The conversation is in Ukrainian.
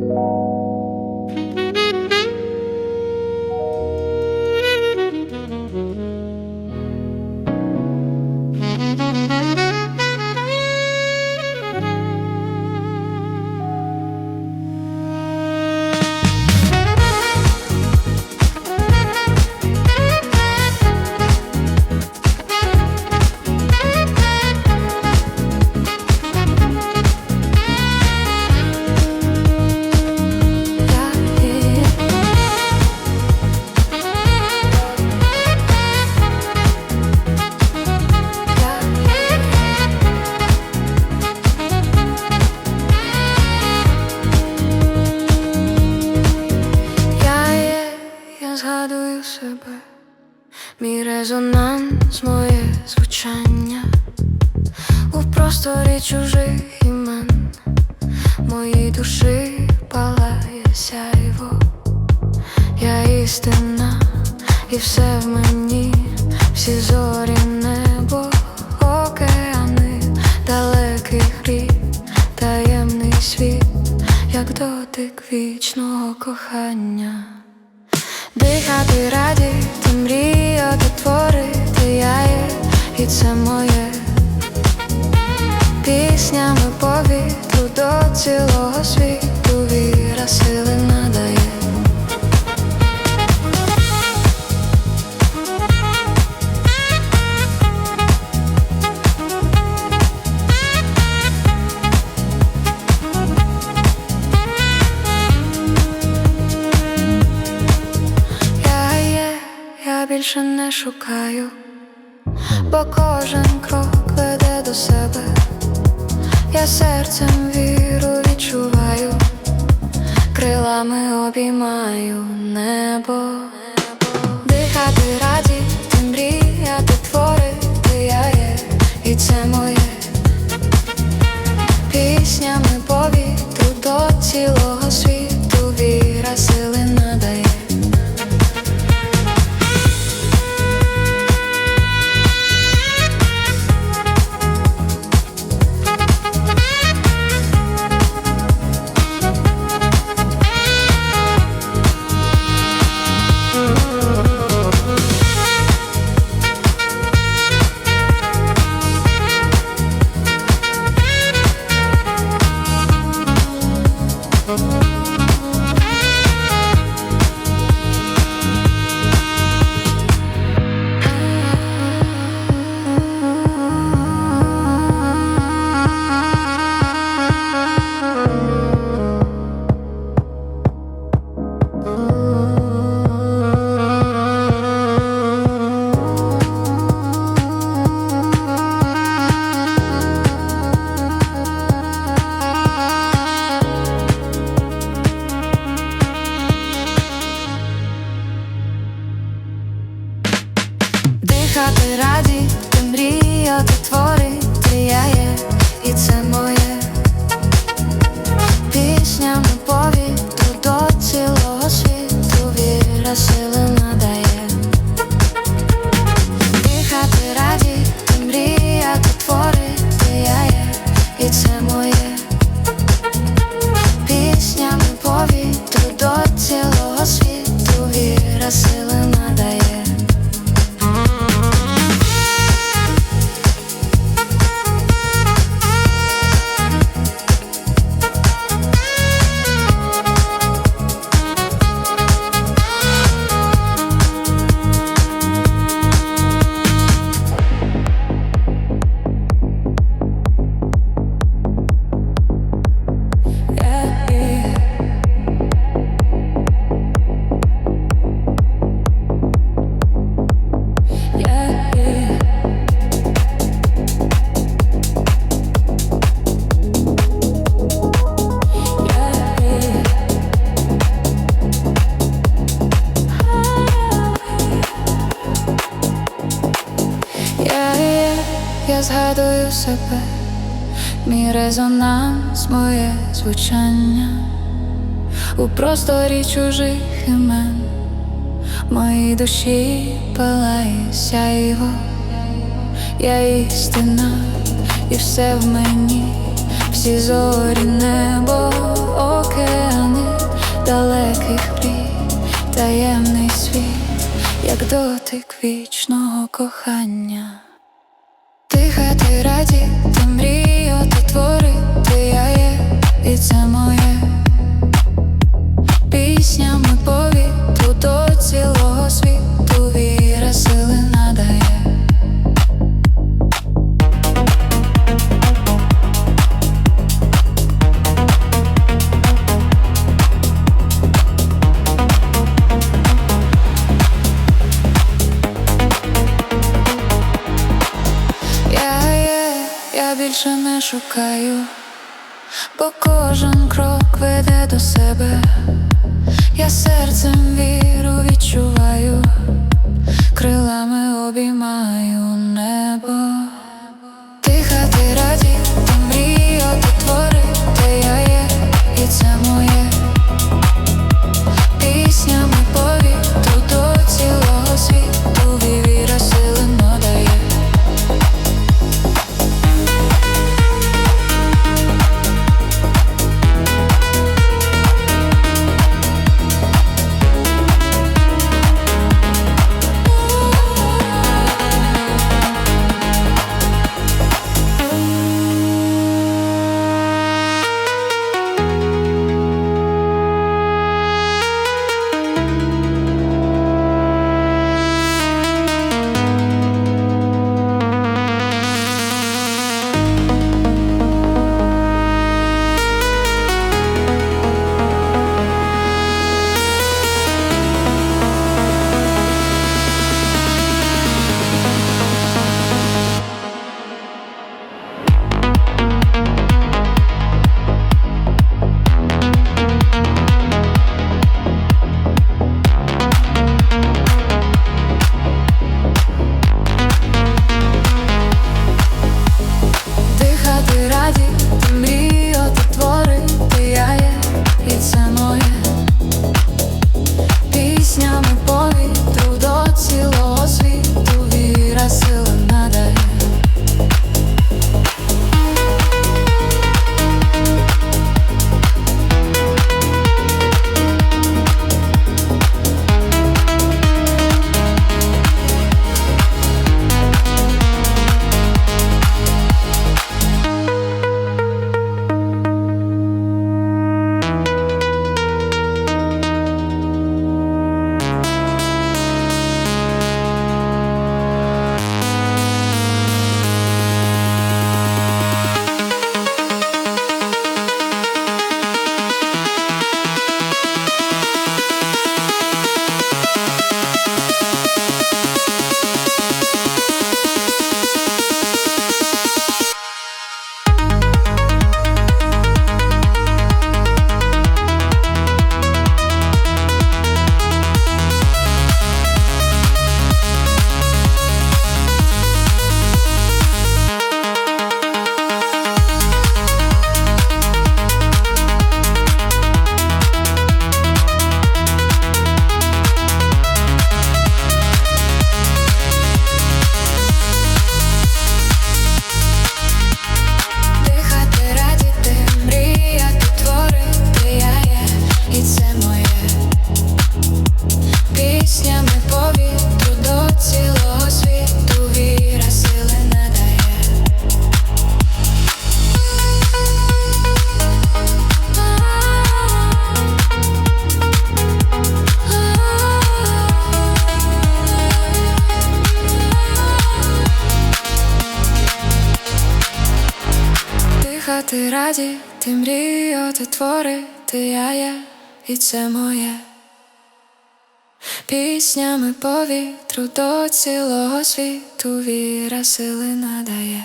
Я звучання у просторі чужих імен, моїй душі палає сяйво, я істина, і все в мені, всі зорі, небо, океани, далекий гріх, таємний світ, як дотик вічного кохання. Дихати, радіти, мріяти, творити я є, і це моє піснями повітру до цілого світу віра сили надає. Я є, я більше не шукаю, бо кожен крок веде до себе. Я серцем віру відчуваю, крилами обіймаю небо, Дихати, радіти, мріяти, творити я є, і це моє. Пісня, повітру до цілого світу віра себе, мій резонанс, моє звучання. У просторі чужих імен, моїй душі палає сяйво, я істина, і все в мені, всі зорі, небо, океани, таємний світ, як дотик вічного кохання. Дихати раді, ти мрію, ти твори, ти я є, і це моє більше не шукаю, бо кожен крок веде до себе. Я серцем віру відчуваю, крилами обіймаю небо. Дихати раді, ти мріяти, твори, ти я є, і це моє. Піснями повітру до цілого світу віра сили надає.